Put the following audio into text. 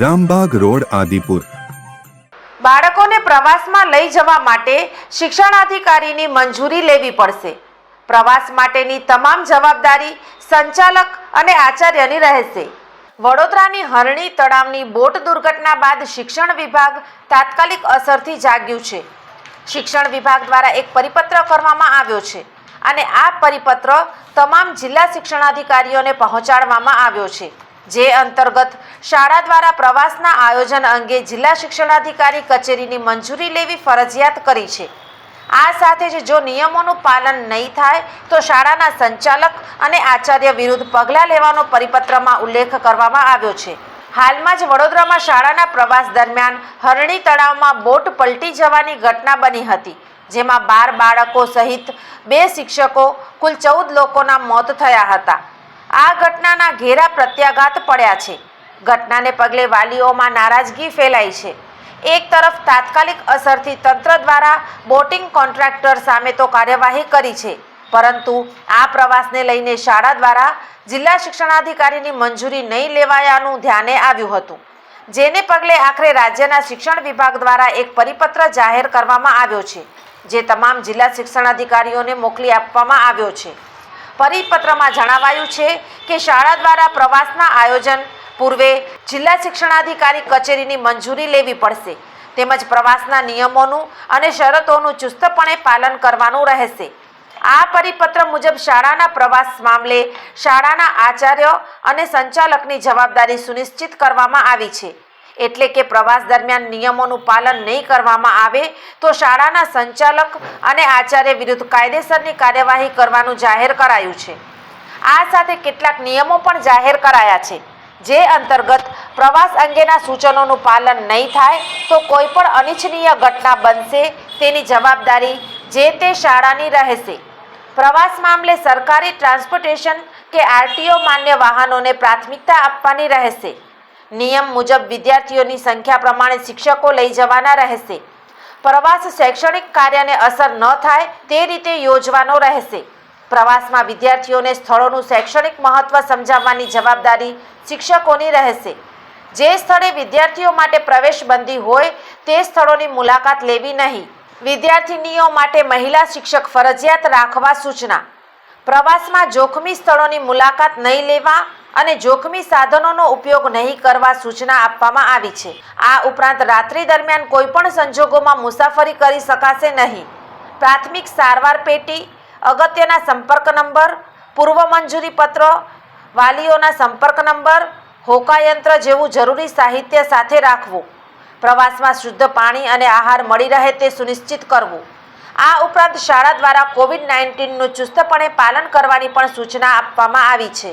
Rambag road, Adipur. બાળકોને પ્રવાસમાં લઈ જવા માટે શિક્ષણાધિકારીની મંજૂરી લેવી પડશે. પ્રવાસ માટેની તમામ જવાબદારી સંચાલક અને આચાર્યની રહેશે. વડોદરાની હરણી તળાવની બોટ દુર્ઘટના બાદ શિક્ષણ વિભાગ તાત્કાલિક અસરથી જાગ્યું છે. શિક્ષણ વિભાગ દ્વારા એક પરિપત્ર કરવામાં આવ્યો છે અને આ પરિપત્ર તમામ જિલ્લા શિક્ષણાધિકારીઓને પહોંચાડવામાં આવ્યો છે. જે અંતર્ગત શાળા દ્વારા પ્રવાસના આયોજન અંગે જિલ્લા શિક્ષણાધિકારી કચેરીની મંજૂરી લેવી ફરજિયાત કરી છે. આ સાથે જ જો નિયમોનું પાલન નહીં થાય, તો શાળાના સંચાલક અને આચાર્ય વિરુદ્ધ પગલાં લેવાનો પરિપત્રમાં ઉલ્લેખ કરવામાં આવ્યો છે. હાલમાં જ વડોદરામાં શાળાના પ્રવાસ દરમિયાન હરણી તળાવમાં બોટ પલટી જવાની ઘટના બની હતી, જેમાં બાર બાળકો સહિત બે શિક્ષકો, કુલ ચૌદ લોકોના મોત થયા હતા. આ ઘટનાના ઘેરા પ્રત્યાઘાત પડ્યા છે. ઘટનાને પગલે વાલીઓમાં નારાજગી ફેલાઈ છે. એક તરફ તાત્કાલિક અસરથી તંત્ર દ્વારા બોટિંગ કોન્ટ્રાક્ટર સામે તો કાર્યવાહી કરી છે. પરંતુ આ પ્રવાસને લઈને શાળા દ્વારા જિલ્લા શિક્ષણાધિકારીની મંજૂરી નહીં લેવાયાનું ધ્યાને આવ્યું હતું. જેને પગલે આખરે રાજ્યના શિક્ષણ વિભાગ દ્વારા એક પરિપત્ર જાહેર કરવામાં આવ્યો છે, જે તમામ જિલ્લા શિક્ષણાધિકારીઓને મોકલી આપવામાં આવ્યો છે. પરિપત્રમાં જણાવાયું છે કે શાળા દ્વારા પ્રવાસના આયોજન પૂર્વે જિલ્લા શિક્ષણાધિકારી કચેરીની મંજૂરી લેવી પડશે. તેમજ પ્રવાસના નિયમોનું અને શરતોનું ચુસ્તપણે પાલન કરવાનું રહેશે. આ પરિપત્ર મુજબ શાળાના પ્રવાસ મામલે શાળાના આચાર્ય અને સંચાલકની જવાબદારી સુનિશ્ચિત કરવામાં આવી છે. એટલે કે પ્રવાસ દરમિયાન નિયમોનું પાલન નહીં કરવામાં આવે, તો શાળાના સંચાલક અને આચાર્ય વિરુદ્ધ કાયદેસરની કાર્યવાહી કરવાનું જાહેર કરાયું છે. આ સાથે કેટલાક નિયમો પણ જાહેર કરાયા છે. જે અંતર્ગત પ્રવાસ અંગેના સૂચનોનું પાલન નહીં થાય, તો કોઈ પણ અનિચ્છનીય ઘટના બનશે તેની જવાબદારી જે તે શાળાની રહેશે. પ્રવાસ મામલે સરકારી ટ્રાન્સપોર્ટેશન કે આરટીઓ માન્ય વાહનોને પ્રાથમિકતા આપવાની રહેશે. નિયમ મુજબ વિદ્યાર્થીઓની સંખ્યા પ્રમાણે શિક્ષકો લઈ જવાના રહેશે. પ્રવાસ શૈક્ષણિક કાર્યને અસર ન થાય તે રીતે યોજવાનો રહેશે. પ્રવાસમાં વિદ્યાર્થીઓને સ્થળોનું શૈક્ષણિક મહત્વ સમજાવવાની જવાબદારી શિક્ષકોની રહેશે. જે સ્થળે વિદ્યાર્થીઓ માટે પ્રવેશબંધી હોય તે સ્થળોની મુલાકાત લેવી નહીં. વિદ્યાર્થિનીઓ માટે મહિલા શિક્ષક ફરજિયાત રાખવા સૂચના. પ્રવાસમાં જોખમી સ્થળોની મુલાકાત નહીં લેવા અને જોખમી સાધનોનો ઉપયોગ નહીં કરવા સૂચના આપવામાં આવી છે. આ ઉપરાંત રાત્રિ દરમિયાન કોઈપણ સંજોગોમાં મુસાફરી કરી શકાશે નહીં. પ્રાથમિક સારવાર પેટી, અગત્યના સંપર્ક નંબર, પૂર્વ મંજૂરી પત્ર, વાલીઓના સંપર્ક નંબર, હોકાયંત્ર જેવું જરૂરી સાહિત્ય સાથે રાખવું. પ્રવાસમાં શુદ્ધ પાણી અને આહાર મળી રહે તે સુનિશ્ચિત કરવું. આ ઉપરાંત શાળા દ્વારા કોવિડ નાઇન્ટીનનું ચુસ્તપણે પાલન કરવાની પણ સૂચના આપવામાં આવી છે.